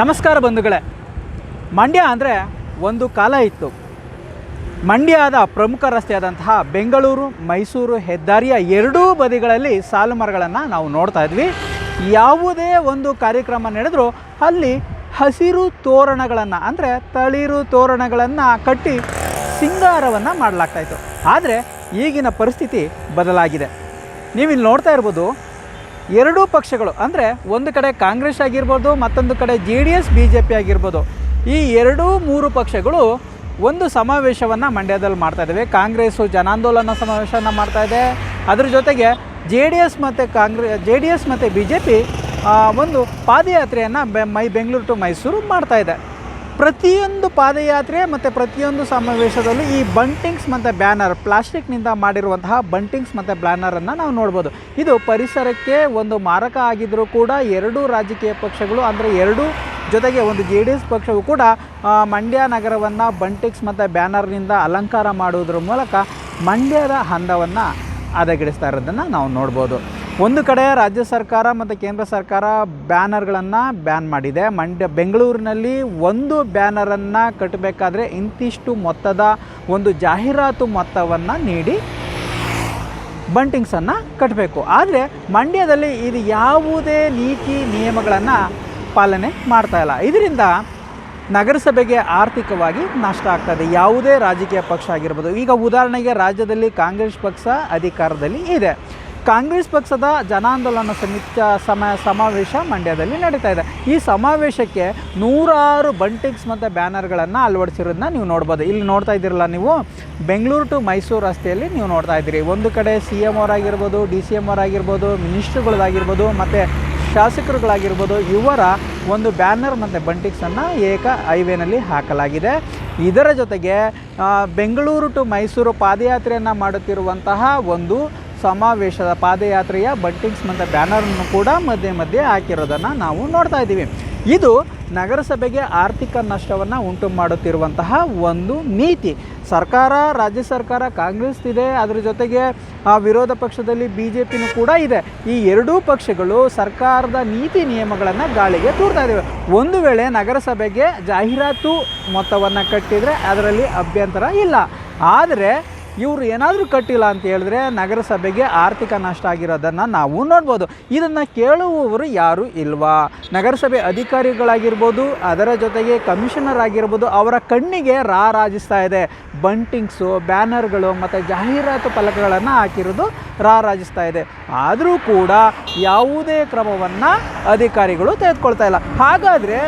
ನಮಸ್ಕಾರ ಬಂಧುಗಳೇ. ಮಂಡ್ಯ ಅಂದರೆ ಒಂದು ಕಾಲ ಇತ್ತು. ಮಂಡ್ಯದ ಪ್ರಮುಖ ರಸ್ತೆಯಾದಂತಹ ಬೆಂಗಳೂರು, ಮೈಸೂರು ಹೆದ್ದಾರಿಯ ಎರಡೂ ಬದಿಗಳಲ್ಲಿ ಸಾಲು ಮರಗಳನ್ನು ನಾವು ನೋಡ್ತಾ ಇದ್ವಿ. ಯಾವುದೇ ಒಂದು ಕಾರ್ಯಕ್ರಮ ನಡೆದರೂ ಅಲ್ಲಿ ಹಸಿರು ತೋರಣಗಳನ್ನು ಅಂದರೆ ತಳಿರು ತೋರಣಗಳನ್ನು ಕಟ್ಟಿ ಸಿಂಗಾರವನ್ನು ಮಾಡಲಾಗ್ತಾಯಿತ್ತು ಆದರೆ ಈಗಿನ ಪರಿಸ್ಥಿತಿ ಬದಲಾಗಿದೆ. ನೀವಿಲ್ಲಿ ನೋಡ್ತಾ ಇರ್ಬೋದು ಎರಡೂ ಪಕ್ಷಗಳು, ಅಂದರೆ ಒಂದು ಕಡೆ ಕಾಂಗ್ರೆಸ್ ಆಗಿರ್ಬೋದು, ಮತ್ತೊಂದು ಕಡೆ J D S, B J P ಆಗಿರ್ಬೋದು, ಈ ಎರಡೂ ಮೂರು ಪಕ್ಷಗಳು ಒಂದು ಸಮಾವೇಶವನ್ನು ಮಂಡ್ಯದಲ್ಲಿ ಮಾಡ್ತಾ ಇದ್ದಾವೆ ಕಾಂಗ್ರೆಸ್ಸು ಜನಾಂದೋಲನ ಸಮಾವೇಶವನ್ನು ಮಾಡ್ತಾ ಇದೆ. ಅದರ ಜೊತೆಗೆ ಜೆ ಡಿ ಎಸ್ ಮತ್ತು ಕಾಂಗ್ರೆ, ಜೆ ಡಿ ಎಸ್ ಮತ್ತು ಬಿ ಜೆ ಪಿ ಒಂದು ಪಾದಯಾತ್ರೆಯನ್ನು ಬೆ, ಮೈ, ಬೆಂಗಳೂರು ಟು ಮೈಸೂರು ಮಾಡ್ತಾ ಇದೆ. ಪ್ರತಿಯೊಂದು ಪಾದಯಾತ್ರೆ ಮತ್ತು ಪ್ರತಿಯೊಂದು ಸಮಾವೇಶದಲ್ಲೂ ಈ ಬಂಟಿಂಗ್ಸ್ ಮತ್ತು ಬ್ಯಾನರ್ ಪ್ಲಾಸ್ಟಿಕ್ನಿಂದ ಮಾಡಿರುವಂತಹ ಬಂಟಿಂಗ್ಸ್ ಮತ್ತು ಬ್ಯಾನರನ್ನು ನಾವು ನೋಡ್ಬೋದು. ಇದು ಪರಿಸರಕ್ಕೆ ಒಂದು ಮಾರಕ ಆಗಿದ್ದರೂ ಕೂಡ ಎರಡೂ ರಾಜಕೀಯ ಪಕ್ಷಗಳು ಅಂದರೆ ಎರಡೂ ಜೊತೆಗೆ ಒಂದು ಜೆ ಡಿ ಎಸ್ ಪಕ್ಷವು ಕೂಡ ಮಂಡ್ಯ ನಗರವನ್ನು ಬಂಟಿಕ್ಸ್ ಮತ್ತು ಬ್ಯಾನರ್ನಿಂದ ಅಲಂಕಾರ ಮಾಡುವುದರ ಮೂಲಕ ಮಂಡ್ಯದ ಹಂದವನ್ನು ಹದಗೆಡಿಸ್ತಾ ಇರೋದನ್ನು ನಾವು ನೋಡ್ಬೋದು. ಒಂದು ಕಡೆ ರಾಜ್ಯ ಸರ್ಕಾರ ಮತ್ತು ಕೇಂದ್ರ ಸರ್ಕಾರ ಬ್ಯಾನರ್ಗಳನ್ನು ಬ್ಯಾನ್ ಮಾಡಿದೆ. ಮಂಡ್ಯ, ಬೆಂಗಳೂರಿನಲ್ಲಿ ಒಂದು ಬ್ಯಾನರನ್ನು ಕಟ್ಟಬೇಕಾದ್ರೆ ಇಂತಿಷ್ಟು ಮೊತ್ತದ ಒಂದು ಜಾಹೀರಾತು ಮೊತ್ತವನ್ನು ನೀಡಿ ಬಂಟಿಂಗ್ಸನ್ನು ಕಟ್ಟಬೇಕು ಆದರೆ ಮಂಡ್ಯದಲ್ಲಿ ಇದು ಯಾವುದೇ ನೀತಿ ನಿಯಮಗಳನ್ನು ಪಾಲನೆ ಮಾಡ್ತಾ ಇಲ್ಲ. ಇದರಿಂದ ನಗರಸಭೆಗೆ ಆರ್ಥಿಕವಾಗಿ ನಷ್ಟ ಆಗ್ತದೆ ಯಾವುದೇ ರಾಜಕೀಯ ಪಕ್ಷ ಆಗಿರ್ಬೋದು. ಈಗ ಉದಾಹರಣೆಗೆ ರಾಜ್ಯದಲ್ಲಿ ಕಾಂಗ್ರೆಸ್ ಪಕ್ಷ ಅಧಿಕಾರದಲ್ಲಿ ಇದೆ. ಕಾಂಗ್ರೆಸ್ ಪಕ್ಷದ ಜನಾಂದೋಲನ ಸಮಿತಿಯ ಸಮ ಸಮಾವೇಶ ಮಂಡ್ಯದಲ್ಲಿ ನಡೀತಾ ಇದೆ. ಈ ಸಮಾವೇಶಕ್ಕೆ ನೂರಾರು ಬಂಟಿಕ್ಸ್ ಮತ್ತು ಬ್ಯಾನರ್ಗಳನ್ನು ಅಳವಡಿಸಿರೋದನ್ನ ನೀವು ನೋಡ್ಬೋದು. ಇಲ್ಲಿ ನೋಡ್ತಾ ಇದ್ದೀರಲ್ಲ ನೀವು, ಬೆಂಗಳೂರು ಟು ಮೈಸೂರು ರಸ್ತೆಯಲ್ಲಿ ನೀವು ನೋಡ್ತಾ ಇದ್ದೀರಿ. ಒಂದು ಕಡೆ ಸಿ ಎಂ ಅವರಾಗಿರ್ಬೋದು, ಡಿ ಸಿ ಎಂ ಅವರಾಗಿರ್ಬೋದು, ಮಿನಿಸ್ಟ್ರುಗಳಾಗಿರ್ಬೋದು, ಮತ್ತು ಶಾಸಕರುಗಳಾಗಿರ್ಬೋದು, ಇವರ ಒಂದು ಬ್ಯಾನರ್ ಮತ್ತು ಬಂಟಿಕ್ಸನ್ನು ಏಕ ಹೈವೇನಲ್ಲಿ ಹಾಕಲಾಗಿದೆ. ಇದರ ಜೊತೆಗೆ ಬೆಂಗಳೂರು ಟು ಮೈಸೂರು ಪಾದಯಾತ್ರೆಯನ್ನು ಮಾಡುತ್ತಿರುವಂತಹ ಒಂದು ಸಮಾವೇಶದ ಪಾದಯಾತ್ರೆಯ ಬಂಟಿಂಗ್ಸ್ ಮತ್ತು ಬ್ಯಾನರನ್ನು ಕೂಡ ಮಧ್ಯೆ ಮಧ್ಯೆ ಹಾಕಿರೋದನ್ನು ನಾವು ನೋಡ್ತಾ ಇದ್ದೀವಿ. ಇದು ನಗರಸಭೆಗೆ ಆರ್ಥಿಕ ನಷ್ಟವನ್ನು ಉಂಟು ಮಾಡುತ್ತಿರುವಂತಹ ಒಂದು ನೀತಿ. ಸರ್ಕಾರ ರಾಜ್ಯ ಸರ್ಕಾರ ಕಾಂಗ್ರೆಸ್ ಇದೆ ಅದರ ಜೊತೆಗೆ ಆ, ವಿರೋಧ ಪಕ್ಷದಲ್ಲಿ ಬಿ ಜೆ ಪಿನೂ ಕೂಡ ಇದೆ. ಈ ಎರಡೂ ಪಕ್ಷಗಳು ಸರ್ಕಾರದ ನೀತಿ ನಿಯಮಗಳನ್ನು ಗಾಳಿಗೆ ತೂರ್ತಾ ಇದ್ದಾವೆ ಒಂದು ವೇಳೆ ನಗರಸಭೆಗೆ ಜಾಹೀರಾತು ಮೊತ್ತವನ್ನು ಕಟ್ಟಿದರೆ ಅದರಲ್ಲಿ ಅಭ್ಯಂತರ ಇಲ್ಲ. ಆದರೆ ಇವರು ಏನಾದರೂ ಕಟ್ಟಿಲ್ಲ ಅಂತ ಹೇಳಿದ್ರೆ ನಗರಸಭೆಗೆ ಆರ್ಥಿಕ ನಷ್ಟ ಆಗಿರೋದನ್ನು ನಾವು ನೋಡ್ಬೋದು. ಇದನ್ನು ಕೇಳುವವರು ಯಾರೂ ಇಲ್ವಾ? ನಗರಸಭೆ ಅಧಿಕಾರಿಗಳಾಗಿರ್ಬೋದು, ಅದರ ಜೊತೆಗೆ ಕಮಿಷನರ್ ಆಗಿರ್ಬೋದು, ಅವರ ಕಣ್ಣಿಗೆ ರಾರಾಜಿಸ್ತಾ ಇದೆ. ಬಂಟಿಂಗ್ಸು, ಬ್ಯಾನರ್ಗಳು ಮತ್ತು ಜಾಹೀರಾತು ಫಲಕಗಳನ್ನು ಹಾಕಿರೋದು ರಾರಾಜಿಸ್ತಾ ಇದೆ. ಆದರೂ ಕೂಡ ಯಾವುದೇ ಕ್ರಮವನ್ನು ಅಧಿಕಾರಿಗಳು ತೆಗೆದುಕೊಳ್ತಾ ಇಲ್ಲ. ಹಾಗಾದರೆ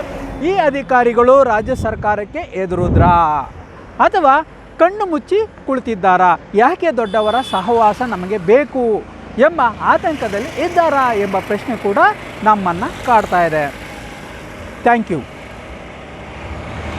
ಈ ಅಧಿಕಾರಿಗಳು ರಾಜ್ಯ ಸರ್ಕಾರಕ್ಕೆ ಎದುರುದ್ರಾ? ಅಥವಾ ಕಣ್ಣು ಮುಚ್ಚಿ ಕುಳಿತಿದ್ದಾರಾ? ಯಾಕೆ ದೊಡ್ಡವರ ಸಹವಾಸ ನಮಗೆ ಬೇಕು ಎಂಬ ಆತಂಕದಲ್ಲಿ ಇದ್ದಾರಾ ಎಂಬ ಪ್ರಶ್ನೆ ಕೂಡ ನಮ್ಮನ್ನು ಕಾಡ್ತಾ ಇದೆ. Thank you.